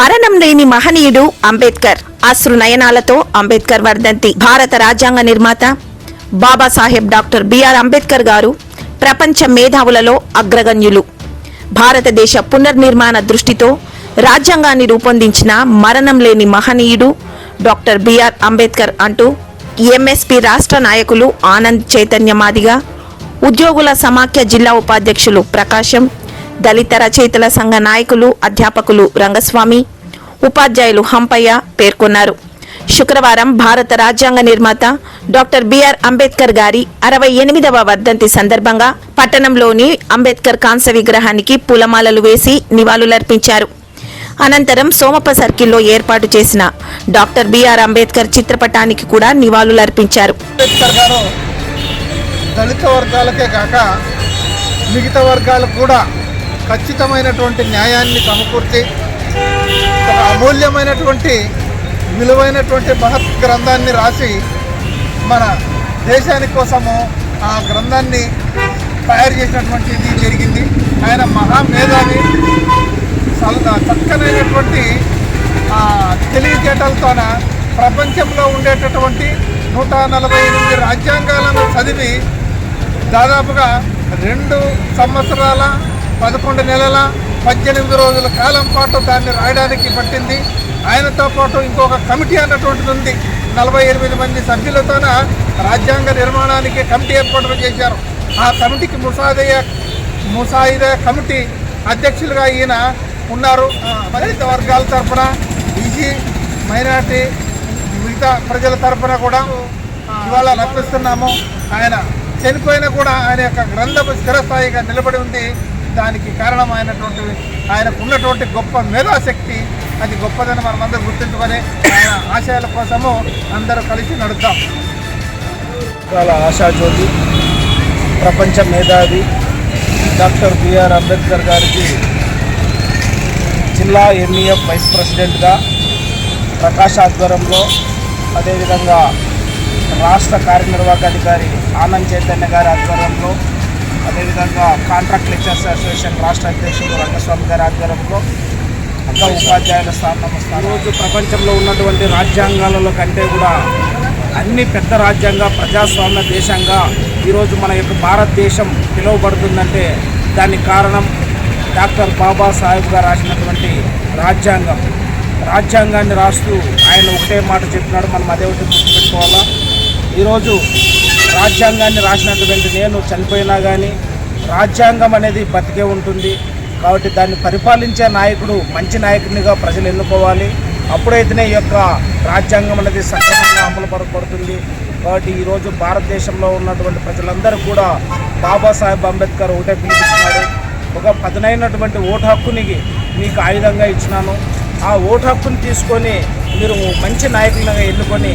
మరణం లేని మహనీయుడు అంబేద్కర్. అశ్రు నయనాలతో అంబేద్కర్ వర్ధంతి. భారత రాజ్యాంగ నిర్మాత బాబాసాహెబ్ డాక్టర్ బిఆర్ అంబేద్కర్ గారు ప్రపంచ మేధావులలో అగ్రగణ్యులు. భారతదేశ పునర్నిర్మాణ దృష్టితో రాజ్యాంగాన్ని రూపొందించిన మరణం లేని మహనీయుడు డాక్టర్ బిఆర్ అంబేద్కర్ అంటూ ఎంఎస్పి రాష్ట్ర నాయకులు ఆనంద్ చైతన్య మాదిగా ఉద్యోగుల సమాఖ్య జిల్లా ఉపాధ్యక్షులు ప్రకాశం దళిత రచయితల సంఘ నాయకులు అధ్యాపకులు రంగస్వామి ఉపాధ్యాయులు హంపయ్య పేర్కొన్నారు. శుక్రవారం భారత రాజ్యాంగ నిర్మాత డాక్టర్ బిఆర్ అంబేద్కర్ గారి అరవై ఎనిమిదవ వర్ధంతి సందర్భంగా పట్టణంలోని అంబేద్కర్ కాంస విగ్రహానికి పూలమాలలు వేసి నివాళులర్పించారు. అనంతరం సోమప్ప సర్కిల్లో ఏర్పాటు చేసిన డాక్టర్ బిఆర్ అంబేద్కర్ చిత్రపటానికి కూడా నివాళులర్పించారు. దళిత వర్గాలకే కాక మిగతా వర్గాలకు కూడా ఖచ్చితమైనటువంటి న్యాయాన్ని సమకూర్చి ఒక అమూల్యమైనటువంటి విలువైనటువంటి మహత్ గ్రంథాన్ని రాసి మన దేశాని కోసము ఆ గ్రంథాన్ని తయారు చేసినటువంటి ఇది జరిగింది. ఆయన మహామేధావి. చక్కనైనటువంటి తెలివితేటలతోన ప్రపంచంలో ఉండేటటువంటి నూట నలభై ఎనిమిది రాజ్యాంగాలను చదివి దాదాపుగా రెండు సంవత్సరాల పదకొండు నెలల పద్దెనిమిది రోజుల కాలం పాటు దాన్ని రాయడానికి పట్టింది. ఆయనతో పాటు ఇంకొక కమిటీ అన్నటువంటిది ఉంది. నలభై ఎనిమిది మంది సభ్యులతోన రాజ్యాంగ నిర్మాణానికి కమిటీ ఏర్పాటు చేశారు. ఆ కమిటీకి ముసాదయ్య ముసాయిదా కమిటీ అధ్యక్షులుగా ఈయన ఉన్నారు. ఆ, దళిత వర్గాల తరఫున బీసీ మైనార్టీ మిగతా ప్రజల తరఫున కూడా ఇవాళ లభిస్తున్నాము ఆయన చనిపోయినా కూడా ఆయన యొక్క గ్రంథము స్థిరస్థాయిగా నిలబడి ఉంది. దానికి కారణమైనటువంటి ఆయనకు ఉన్నటువంటి గొప్ప మేధాశక్తి అది గొప్పదని మనం అందరూ గుర్తించుకొని ఆయన ఆశయాల కోసము అందరూ కలిసి నడుద్దాం. చాలా ఆశాజ్యోతి ప్రపంచ మేధావి డాక్టర్ బిఆర్ అంబేద్కర్ గారికి జిల్లా ఎంఈఎఫ్ వైస్ ప్రెసిడెంట్గా ప్రకాష్ ఆధ్వర్యంలో అదేవిధంగా రాష్ట్ర కార్యనిర్వాహక అధికారి ఆనంద్ చైతన్య గారి ఆధ్వర్యంలో అదేవిధంగా కాంట్రాక్ట్ లెక్చర్స్ అసోసియేషన్ రాష్ట్ర అధ్యక్షుడు రంగస్వామి గారి ఆధ్వర్యంలో ఇంకా ఉపాధ్యాయుల స్థానం ఈరోజు ప్రపంచంలో ఉన్నటువంటి రాజ్యాంగాలలో కంటే కూడా అన్ని పెద్ద రాజ్యాంగ ప్రజాస్వామ్య దేశంగా ఈరోజు మన యొక్క భారతదేశం పిలువబడుతుందంటే దానికి కారణం డాక్టర్ బాబాసాహెబ్ గారు రాసినటువంటి రాజ్యాంగం. రాజ్యాంగాన్ని రాస్తూ ఆయన ఒకటే మాట చెప్పినాడు మనం అదే ఒకటి గుర్తుపెట్టుకోవాలా? ఈరోజు రాజ్యాంగాన్ని రాసినటువంటి నేను చనిపోయినా కానీ రాజ్యాంగం అనేది బతికే ఉంటుంది. కాబట్టి దాన్ని పరిపాలించే నాయకుడు మంచి నాయకునిగా ప్రజలు ఎన్నుకోవాలి. అప్పుడైతేనే ఈ యొక్క రాజ్యాంగం అనేది సక్రమంగా అమలు పడబడుతుంది కాబట్టి ఈరోజు భారతదేశంలో ఉన్నటువంటి ప్రజలందరూ కూడా బాబాసాహెబ్ అంబేద్కర్ ఒకటే పిలిపిస్తున్నాడు ఒక పదునైనటువంటి ఓటు హక్కుని మీకు ఆయుధంగా ఇచ్చినాను. ఆ ఓటు హక్కుని తీసుకొని మీరు మంచి నాయకులుగా ఎన్నుకొని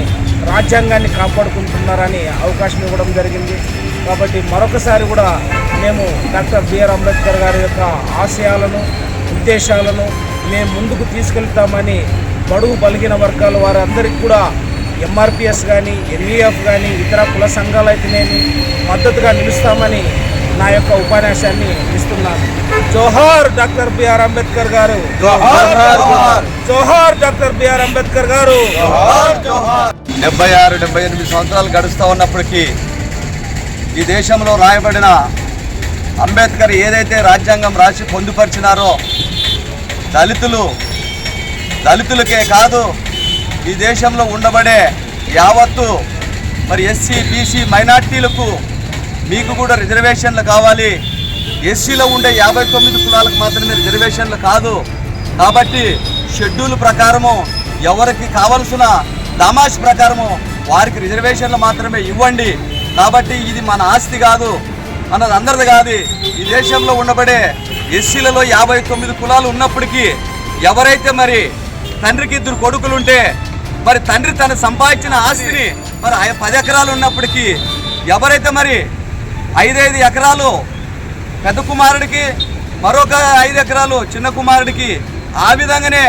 రాజ్యాంగాన్ని కాపాడుకుంటున్నారని అవకాశం ఇవ్వడం జరిగింది. కాబట్టి మరొకసారి కూడా మేము డాక్టర్ బిఆర్ అంబేద్కర్ గారి యొక్క ఆశయాలను ఉద్దేశాలను మేము ముందుకు తీసుకెళ్తామని బడుగు బలిగిన వర్గాల వారందరికీ కూడా ఎంఆర్పిఎస్ కానీ ఎన్ఈఎఫ్ కానీ ఇతర కుల సంఘాలు అయితేనేమి మద్దతుగా నిలుస్తామని నా యొక్క ఉపన్యాసాన్ని ఇస్తున్నాను. జోహార్ డాక్టర్ బిఆర్ అంబేద్కర్ గారు. జోహార్ డాక్టర్ బిఆర్ అంబేద్కర్ గారు. డెబ్బై ఆరు డెబ్బై ఎనిమిది సంవత్సరాలు గడుస్తూ ఉన్నప్పటికీ ఈ దేశంలో రాయబడిన అంబేద్కర్ ఏదైతే రాజ్యాంగం రాసి పొందుపరిచినారో దళితులు దళితులకే కాదు ఈ దేశంలో ఉండబడే యావత్తు మరి ఎస్సీ బీసీ మైనార్టీలకు మీకు కూడా రిజర్వేషన్లు కావాలి. ఎస్సీలో ఉండే యాభై తొమ్మిది కులాలకు మాత్రమే రిజర్వేషన్లు కాదు. కాబట్టి షెడ్యూల్ ప్రకారము ఎవరికి కావలసిన దామాష్ ప్రకారము వారికి రిజర్వేషన్లు మాత్రమే ఇవ్వండి. కాబట్టి ఇది మన ఆస్తి కాదు మనది అందరిది కాదు. ఈ దేశంలో ఉండబడే ఎస్సీలలో యాభై తొమ్మిది కులాలు ఉన్నప్పటికీ ఎవరైతే మరి తండ్రికి ఇద్దరు కొడుకులు ఉంటే మరి తండ్రి తను సంపాదించిన ఆస్తిని మరి పది ఎకరాలు ఉన్నప్పటికీ ఎవరైతే మరి ఐదైదు ఎకరాలు పెద్ద కుమారుడికి మరొక ఐదు ఎకరాలు చిన్న కుమారుడికి ఆ విధంగానే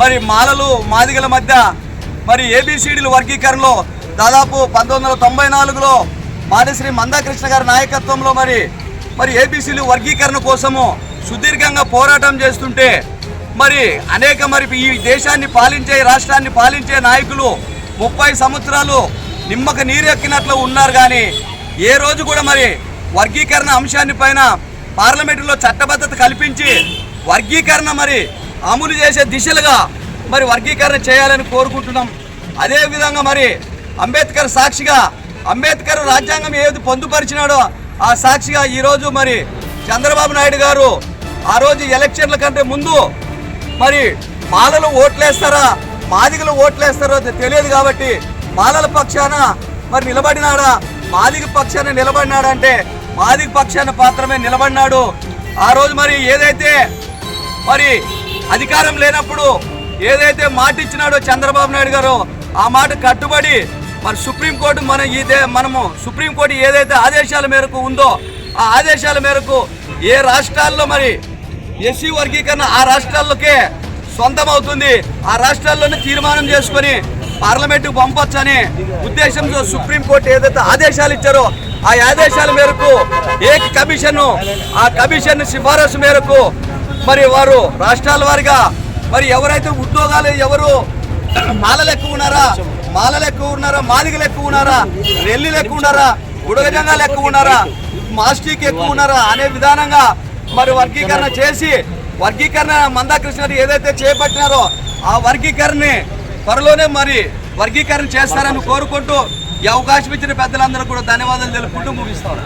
మరి మాలలు మాదిగల మధ్య మరి ఏబిసిడీల వర్గీకరణలో దాదాపు పంతొమ్మిది వందల తొంభై నాలుగులో మాదిశ్రీ మందాకృష్ణ గారి నాయకత్వంలో మరి మరి ఏబీసీలు వర్గీకరణ కోసము సుదీర్ఘంగా పోరాటం చేస్తుంటే మరి అనేక మరి ఈ దేశాన్ని పాలించే రాష్ట్రాన్ని పాలించే నాయకులు ముప్పై సంవత్సరాలు నిమ్మక నీరెక్కినట్లు ఉన్నారు కానీ ఏ రోజు కూడా మరి వర్గీకరణ అంశాన్ని పైన పార్లమెంటులో చట్టబద్ధత కల్పించి వర్గీకరణ మరి అమలు చేసే దిశలుగా మరి వర్గీకరణ చేయాలని కోరుకుంటున్నాం. అదేవిధంగా మరి అంబేద్కర్ సాక్షిగా అంబేద్కర్ రాజ్యాంగం ఏది పొందుపరిచినాడో ఆ సాక్షిగా ఈరోజు మరి చంద్రబాబు నాయుడు గారు ఆ రోజు ఎలక్షన్ల కంటే ముందు మరి మాలలు ఓట్లేస్తారా మాదిగలు ఓట్లేస్తారో తెలియదు కాబట్టి మాలల పక్షాన మరి నిలబడినాడా మాదిగ పక్షాన నిలబడినాడంటే మాదిగ పక్షాన మాత్రమే నిలబడినాడు. ఆ రోజు మరి ఏదైతే మరి అధికారం లేనప్పుడు ఏదైతే మాట ఇచ్చినాడో చంద్రబాబు నాయుడు గారు ఆ మాట కట్టుబడి మరి సుప్రీంకోర్టు మనం ఇదే మనము సుప్రీంకోర్టు ఏదైతే ఆదేశాల మేరకు ఉందో ఆ ఆదేశాల మేరకు ఏ రాష్ట్రాల్లో మరి ఎస్సీ వర్గీకరణ ఆ రాష్ట్రాల్లోకే సొంతం అవుతుంది ఆ రాష్ట్రాల్లోనే తీర్మానం చేసుకొని పార్లమెంటుకు పంపొచ్చని ఉద్దేశంతో సుప్రీంకోర్టు ఏదైతే ఆదేశాలు ఇచ్చారో ఆ ఆదేశాల మేరకు ఏ కమిషన్ ఆ కమిషన్ సిఫారసు మేరకు మరి వారు రాష్ట్రాల వారిగా మరి ఎవరైతే ఉద్యోగాలు ఎవరు మాలలు ఎక్కువ ఉన్నారా మాలలు ఎక్కువ ఉన్నారా? మాదిగలు ఎక్కువ ఉన్నారా? రెల్లిలు ఎక్కువ ఉన్నారా? గుడగజంగాలు ఎక్కువ ఉన్నారా? మాస్టిక్ ఎక్కువ ఉన్నారా? అనే విధానంగా మరి వర్గీకరణ చేసి వర్గీకరణ మందాకృష్ణ ఏదైతే చేపట్టినారో ఆ వర్గీకరణని త్వరలోనే మరి వర్గీకరణ చేస్తారని కోరుకుంటూ ఈ అవకాశం ఇచ్చిన పెద్దలందరూ కూడా ధన్యవాదాలు తెలుపుకుంటూ ముగిస్తాను.